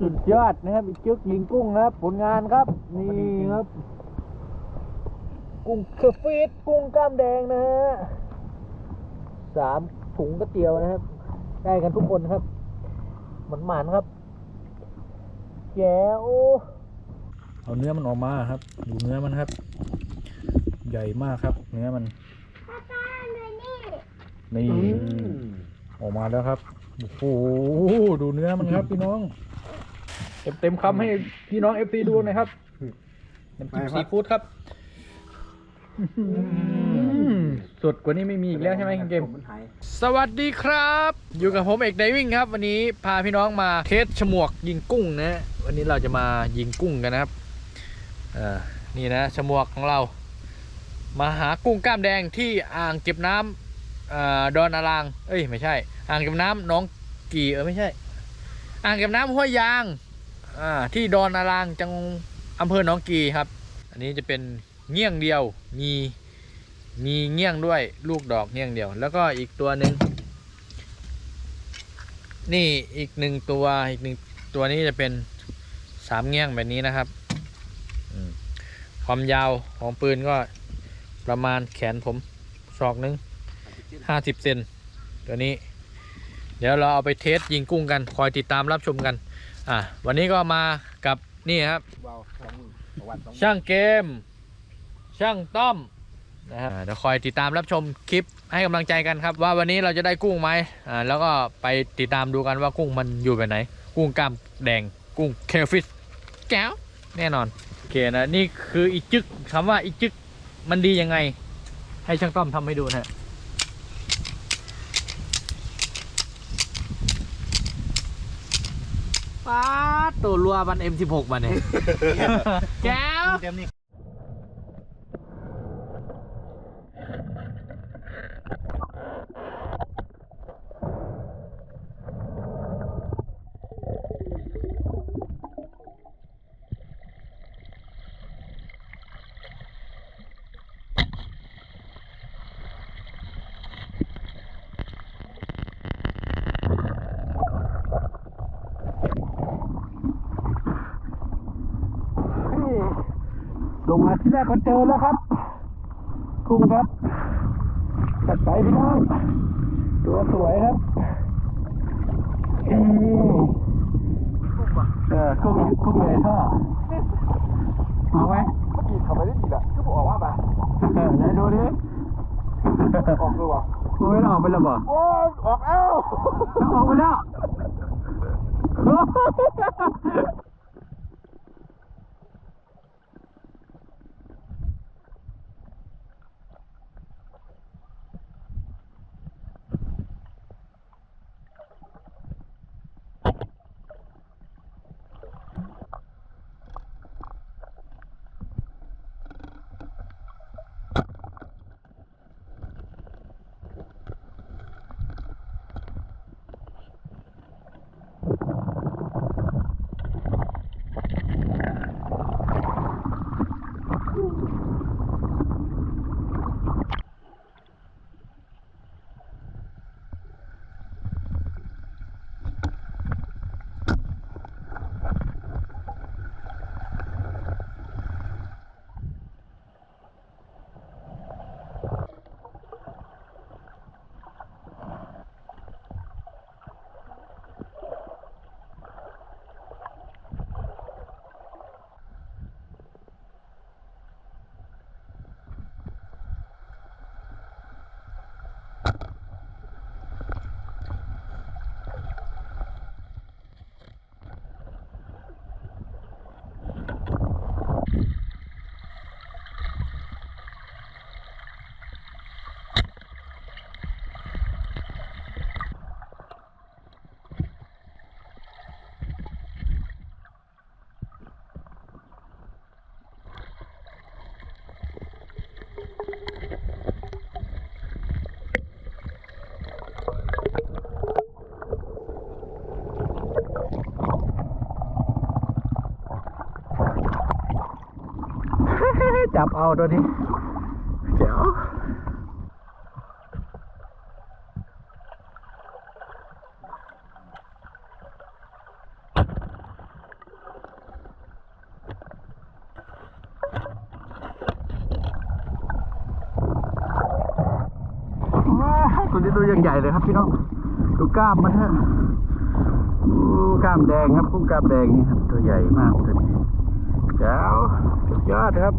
สุดยอดนะครับอีกจึกยิงกุ้งครับ ผลงานครับ นี่ครับ กุ้งเคอร์ฟีดกุ้งกล้ามแดงนะฮะสามถุงก๋วยเตี๋ยวนะครับ ได้กันทุกคนครับหมันหมันๆครับแจ๋วเอาเนื้อมันออกมาครับ ดูเนื้อมันครับ ใหญ่มากครับ เนื้อมันนี่ออกมาแล้วครับโอ้โหดูเนื้อมันครับพี่น้อง เต็มเต็มๆคำให้พี่น้องเอฟซีดูหน่อยครับน้ำจิ้มซีฟู้ดครับอื้อหือสดกว่านี้ไม่มีอีกแล้วใช่ไหมคุณเกม สวัสดีครับ อยู่กับผมเอกไดวิ่งครับ วันนี้พาพี่น้องมาเทสฉมวกยิงกุ้งนะ วันนี้เราจะมายิงกุ้งกันนะครับเอ่อนี่นะฉมวกของเรา มาหากุ้งกล้ามแดงที่อ่างเก็บน้ำอ่าดอนอาราง เอ้ยไม่ใช่ อ่างเก็บน้ำหน้องกี่เออไม่ใช่ อ่างเก็บน้ำห้วยยาง อ่าที่ดอนอารางจังอำเภอหนองกีครับ อันนี้จะเป็นเงี้ยงเดียวมีมีเงี้ยงด้วยลูกดอกเงี้ยงเดียว แล้วก็อีกตัวหนึ่งนี่อีกหนึ่งตัวอีกหนึ่งตัวนี้จะเป็นสามเงี้ยงแบบนี้นะครับความยาวของปืนก็ประมาณแขนผมศอกหนึ่งห้าสิบเซนตัวนี้ เดี๋ยวเราเอาไปเทสยิงกุ้งกัน คอยติดตามรับชมกัน อะวันนี้ก็มากับนี่ครับ ช่างเกม ช่างต้อมนะฮะอ่าเดี๋ยวคอยติดตามรับชมคลิปให้กำลังใจกันครับ ว่าวันนี้เราจะได้กุ้งไหมอ่าแล้วก็ไปติดตามดูกันว่ากุ้งมันอยู่แบบไหน กุ้งกล้ามแดงกุ้งเคลฟิชแก้วแน่นอนโอเคนะนี่คืออีจึกคำว่าอีจึกมันดียังไง ให้ช่างต้อมทำให้ดูนะฮะ ป้าดตัวรัวบัน M16 บันเนี่ยแก้ว เต็มนี่ ลงมาที่แรกก็เจอแล้วครับกุ้งครับจัดไปพี่น้องตัวสวยครับอืมเออกุ้งกุ้งใหญ่ท่อเอาไหมเมื่อกี้ทำไมได้ดีล่ะก็บอกว่ามาไหนดูดิออกด้วยวะโอ้ยออกไปแล้วบ่โอ้ยออกเอ้าออกไปแล้ว จับเอาตัวนี้เจ๋วตัวนี้ตัวยังใหญ่เลยครับพี่น้องดูกล้ามมันฮะกล้ามแดงครับกุ้งกล้ามแดงนี่ครับ ตัวใหญ่มากตัวนี้เจ้ายอดครับ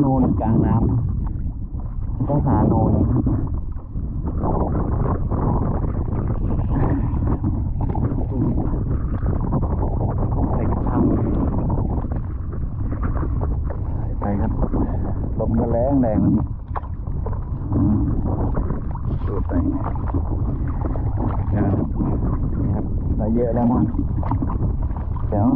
โนนกลางน้ำต้องหาโนนใส่ทางไปครับลมก็แรงแรงอืมดูไปครับนี่ครับได้เยอะแล้วมั้งเดี๋ยว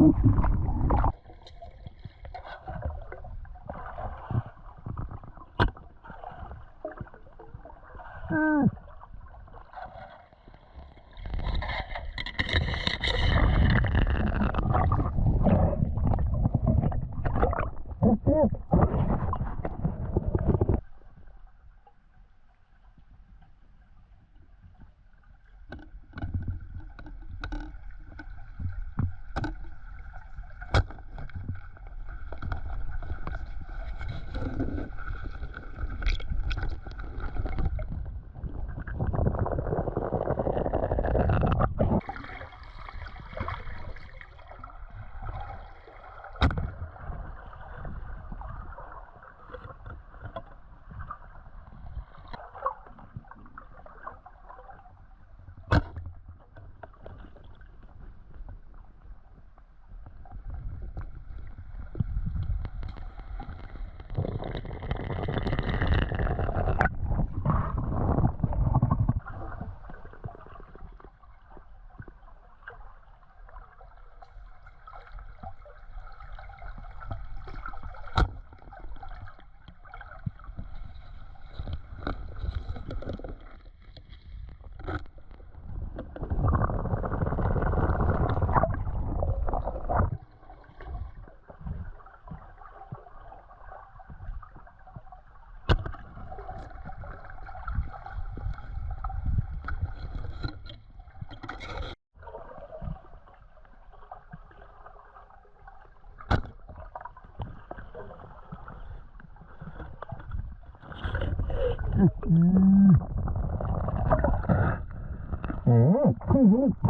โ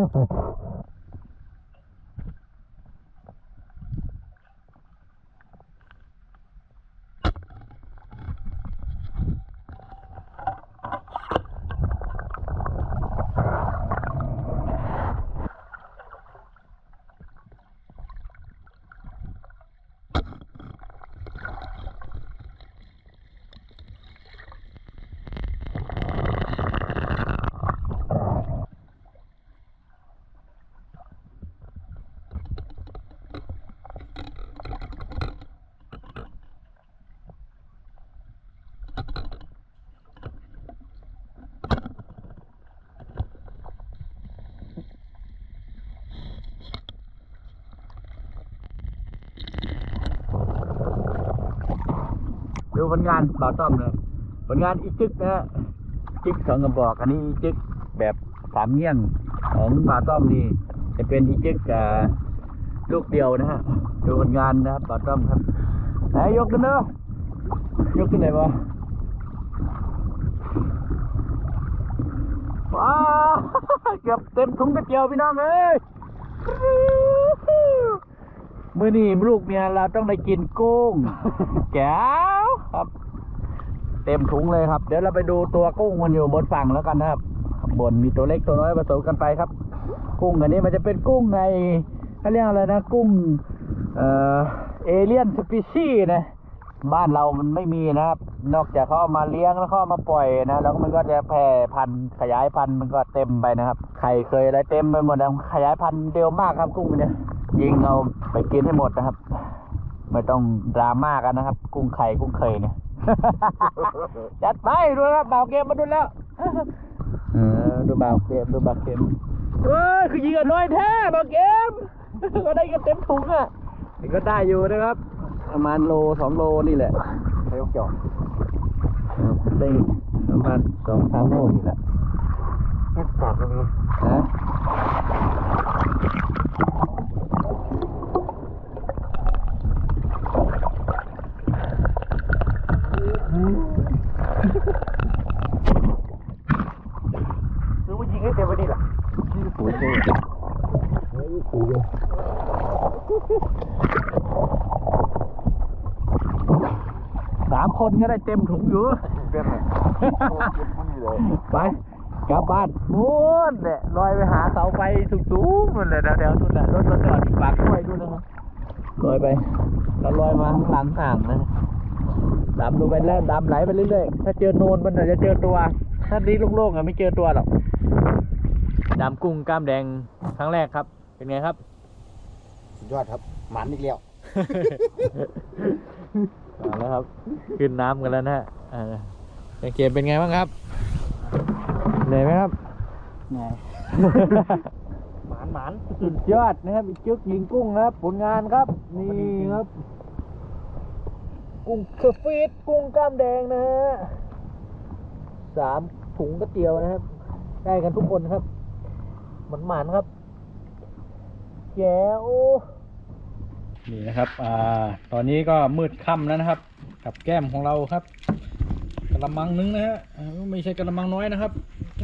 ดู ผลงานบ่าวต้อมนะครับผลงานอีจึกนะฮะจึกสองกระบอก อันนี้อีจึกแบบสามเงี้ยงของบ่าวต้อมนี่จะเป็นอีจึกอ่ลูกเดียวนะฮะดูผลงานนะครับบ่าวต้อมครับไหนยกกันเนอะยกกันไหนวะว้าเกือบเต็มถุงกระเจียวพี่น้องเอ้ยมื่อนี้ลูกเมียเราต้องได้กินกุ้งแก ครับ เต็มถุงเลยครับ เดี๋ยวเราไปดูตัวกุ้งมันอยู่บนฝั่งแล้วกันนะครับบนมีตัวเล็กตัวน้อยผสมกันไปครับ กุ้งอันนี้มันจะเป็นกุ้งในเขาเรียกอะไรนะกุ้งเอ่อเอเลียนสปีชีนะบ้านเรามันไม่มีนะครับ นอกจากเขาเอามาเลี้ยงแล้วเขาเอามาปล่อยนะ แล้วมันก็จะแผ่พันธุ์ขยายพันธุ์มันก็เต็มไปนะครับไข่เคยอะไรเต็มไปหมดนะขยายพันธุ์เร็วมากครับกุ้งเนี่ยยิงเอาไปกินให้หมดนะครับ ต้องดราม่ากันนะครับ กุ้งไข่กุ้งเคยเนี่ย จัดไปดูนะครับบ่าวเกมมาดูแล้วเออดูบ่าวเกมดูบ่าวเกมเอ้ยคือยิงกันน้อยแท้บ่าวเกม ก็ได้กันเต็มถุงอะนี่ก็ได้อยู่นะครับ ประมาณโลสองโลนี่แหละใช้ยกเกี่ยวได้ประมาณสองสามโลนี่แหละปากกันเลยนะ คือว่ายิงให้เต็มไปนี่แหละปุ๋ยเจ้สามคนก็ได้เต็มถุงอยู่เป็นไงเก็บมันนี่เลยไปกลับบ้านนู้นแหละลอยไปหาเสาไฟสูงๆนั่นแหละแถวๆนู่นแหละรถรถจอดปากกล้วยนู่นนะครับลอยไปแล้วลอยมาข้างหลังห่างนะ ดำลงไปแล้วดำไหลไปเรื่อยๆ ถ้าเจอโนนมันอาจจะเจอตัว ถ้าดีโล่งๆอะไม่เจอตัวหรอกดำกุ้งกล้ามแดงครั้งแรกครับ เป็นไงครับ สุดยอดครับ หมันอีกแล้ว เอาแล้วครับ ขึ้นน้ำกันแล้วนะฮะอ่าเป็นเกมเป็นไงบ้างครับ เหนื่อยไหมครับ ไงหมันหมันสุดยอดนะครับอีกจุกยิงกุ้งครับ ผลงานครับ นี่ครับ กุ้งเคอร์ฟีดกุ้งกล้ามแดงนะฮะสามถุงกระเตียวนะครับ ได้กันทุกคนครับ หมันหมันๆครับแจ๋วนี่นะครับ อ่า ตอนนี้ก็มืดค่ำแล้วนะครับ กับแก้มของเราครับกระมังนึงนะฮะอ่าไม่ใช่กระมังน้อยนะครับ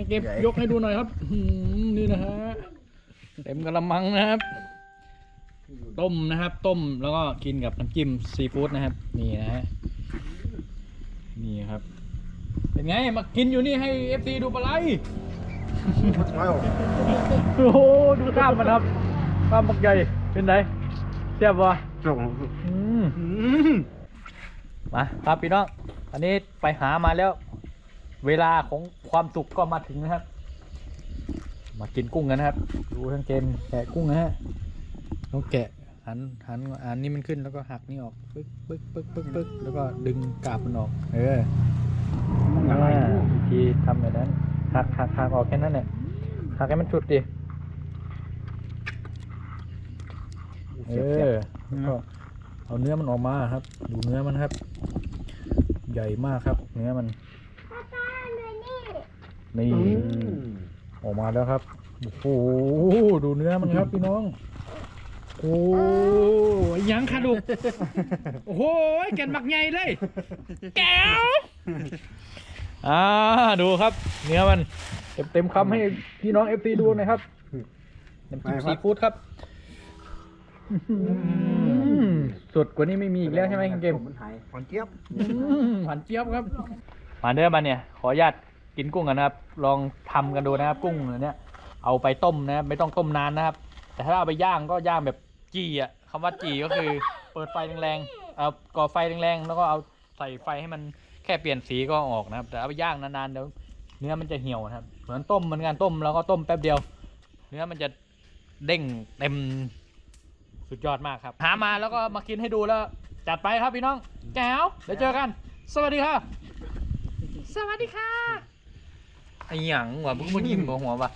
เก็บยกให้ดูหน่อยครับอื้อหือนี่นะฮะเต็มกระมังนะครับ ต้มนะครับ ต้มแล้วก็กินกับน้ำจิ้มซีฟู้ดนะครับ นี่นะฮะนี่ครับ เป็นไงมากินอยู่นี่ให้เอฟซีดูปลาไหลไม่หรอกโอ้โหดูกล้ามมันครับกล้ามบักใหญ่เป็นไงเสียบวะส่งอืมมาครับพี่น้องอันนี้ไปหามาแล้ว เวลาของความสุขก็มาถึงนะครับ มากินกุ้งกันนะครับ ดูทั้งเกมแกะกุ้งนะฮะ ต้องแกะหันหันอันนี้มันขึ้นแล้วก็หักนี่ออกปึ๊กปึ๊กปึ๊กปึ๊กปึ๊กแล้วก็ดึงกาบมันออก เอออ่าวิธีทำแบบนั้นหักหักหักออกแค่นั้นแหละหักให้มันชุดดิเออแล้วก็เอาเนื้อมันออกมาครับ ดูเนื้อมันครับ ใหญ่มากครับ เนื้อมันนี่ออกมาแล้วครับโอ้โหดูเนื้อมันครับพี่น้อง โอ้ยยังค่ะลูก โอ้โหแกนหมักใหญ่เลย แก้ว อ่า ดูครับ เนื้อมันเต็มเต็มๆคำให้พี่น้องเอฟซีดูหน่อยครับน้ำจิ้มซีฟู้ดครับอื้อหือสดกว่านี้ไม่มีอีกแล้วใช่ไหมคุณเกมมันหายหวานเจี๊ยบอื้อหือหวานเจี๊ยบครับมาเนื้อมาเนี่ย ขออนุญาตกินกุ้งกันนะครับ ลองทำกันดูนะครับ กุ้งอันเนี้ยเอาไปต้มนะครับไม่ต้องต้มนานนะครับ แต่ถ้าเอาไปย่างก็ย่างแบบ จีอะคำว่าจีก็คือ เปิดไฟแรงๆเอาก่อไฟแรงๆแล้วก็เอาใส่ไฟให้มันแค่เปลี่ยนสีก็ออกนะครับ แต่เอาไปย่างนานๆเดี๋ยวเนื้อมันจะเหี่ยวนะครับ เหมือนต้มเหมือนกันต้มแล้วก็ต้มแป๊บเดียว เนื้อมันจะเด้งเต็มสุดยอดมากครับ หามาแล้วก็มากินให้ดูแล้ว จัดไปครับพี่น้องแก้วเดี๋ยวเจอกัน สวัสดีครับสวัสดีค่ะไอ้หยังวะมึงมายิ้มหัวหัวปะ